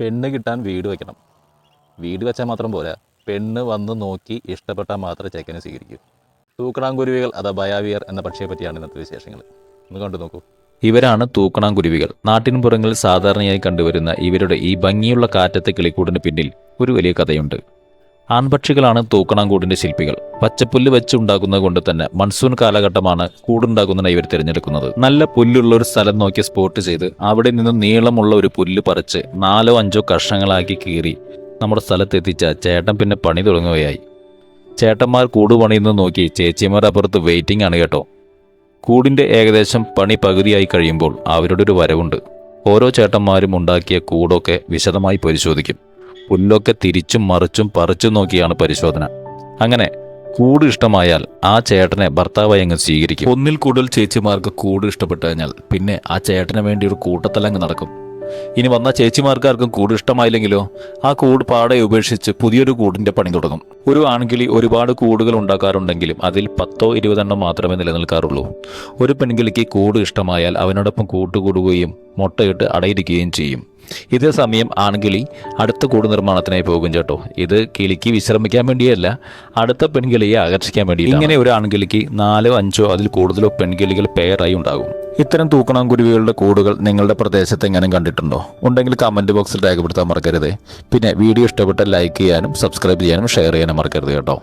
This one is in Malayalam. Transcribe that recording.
പെണ്ണ് കിട്ടാൻ വീട് വെക്കണം. വീട് വെച്ചാൽ മാത്രം പോരാ. പെണ്ണ് വന്ന് നോക്കി ഇഷ്ടപ്പെട്ടാൽ മാത്രമേ ചെക്കനെ സ്വീകരിക്കൂ. തൂക്കണാങ്കുരുവികൾ അഥവാ ബയാവിയർ എന്ന പക്ഷിയെ പറ്റിയാണ് ഇന്നത്തെ വിശേഷങ്ങൾ. ഒന്ന് കണ്ടു നോക്കൂ. ഇവരാണ് തൂക്കണാങ്കുരുവികൾ. നാട്ടിൻപുറങ്ങളിൽ സാധാരണയായി കണ്ടുവരുന്ന ഇവരുടെ ഈ ഭംഗിയുള്ള കാറ്റത്തെ കിളിക്കൂടിന് പിന്നിൽ ഒരു വലിയ കഥയുണ്ട്. ആൺപക്ഷികളാണ് തൂക്കണാങ്കൂടിന്റെ ശില്പികൾ. പച്ചപ്പുല്ല് വെച്ചുണ്ടാക്കുന്നത് കൊണ്ട് തന്നെ മൺസൂൺ കാലഘട്ടമാണ് കൂടുണ്ടാക്കുന്നതിന് ഇവർ തിരഞ്ഞെടുക്കുന്നത്. നല്ല പുല്ലുള്ള ഒരു സ്ഥലം നോക്കി സ്പോട്ട് ചെയ്ത് അവിടെ നിന്ന് നീളമുള്ള ഒരു പുല്ല് പറിച്ച് നാലോ അഞ്ചോ കഷ്ണങ്ങളാക്കി കീറി നമ്മുടെ സ്ഥലത്തെത്തിച്ച ചേട്ടൻ പിന്നെ പണി തുടങ്ങുകയായി. ചേട്ടന്മാർ കൂട് പണിയുന്നത് നോക്കി ചേച്ചിമാർ അപ്പുറത്ത് വെയിറ്റിംഗ് ആണ് കേട്ടോ. കൂടിന്റെ ഏകദേശം പണി പകുതിയായി കഴിയുമ്പോൾ അവരുടെ ഒരു വരവുണ്ട്. ഓരോ ചേട്ടന്മാരും ഉണ്ടാക്കിയ കൂടൊക്കെ വിശദമായി പരിശോധിക്കും. പുല്ലൊക്കെ തിരിച്ചും മറിച്ചും പറിച്ചും നോക്കിയാണ് പരിശോധന. അങ്ങനെ കൂട് ഇഷ്ടമായാൽ ആ ചേട്ടനെ ഭർത്താവായി അങ്ങ് സ്വീകരിക്കും. ഒന്നിൽ കൂടുതൽ ചേച്ചിമാർക്ക് കൂട് ഇഷ്ടപ്പെട്ടു കഴിഞ്ഞാൽ പിന്നെ ആ ചേട്ടന് വേണ്ടി ഒരു കൂട്ടത്തലങ്ങ് നടക്കും. ഇനി വന്ന ചേച്ചിമാർക്ക് ആർക്കും കൂട് ഇഷ്ടമായില്ലെങ്കിലോ ആ കൂട് പാടെ ഉപേക്ഷിച്ച് പുതിയൊരു കൂടിന്റെ പണി തുടങ്ങും. ഒരു ആൺകിളി ഒരുപാട് കൂടുകൾ ഉണ്ടാക്കാറുണ്ടെങ്കിലും അതിൽ പത്തോ ഇരുപതെണ്ണം മാത്രമേ നിലനിൽക്കാറുള്ളൂ. ഒരു പെൺകിളിക്ക് കൂട് ഇഷ്ടമായാൽ അവനോടൊപ്പം കൂട്ടുകൂടുകയും മുട്ടയിട്ട് അടയിരിക്കുകയും ചെയ്യും. ഇതേ സമയം ആൺകിളി അടുത്ത കൂട് നിർമ്മാണത്തിനായി പോകും ചേട്ടോ. ഇത് കിളിക്ക് വിശ്രമിക്കാൻ വേണ്ടിയല്ല അടുത്ത പെൺകിളിയെ ആകർഷിക്കാൻ വേണ്ടി ഇങ്ങനെ ഒരു ആൺകിളിക്ക് നാലോ അഞ്ചോ അതിൽ കൂടുതലോ പെൺകിളികൾ പെയറായി ഉണ്ടാകും. ഇത്തരം തൂക്കണാങ്കുരുവികളുടെ കൂടുകൾ നിങ്ങളുടെ പ്രദേശത്ത് എങ്ങനെ കണ്ടിട്ടുണ്ടോ? ഉണ്ടെങ്കിൽ കമന്റ് ബോക്സിൽ രേഖപ്പെടുത്താൻ മറക്കരുത്. പിന്നെ വീഡിയോ ഇഷ്ടപ്പെട്ടാൽ ലൈക്ക് ചെയ്യാനും സബ്സ്ക്രൈബ് ചെയ്യാനും ഷെയർ ചെയ്യാനും മറക്കരുത് കേട്ടോ.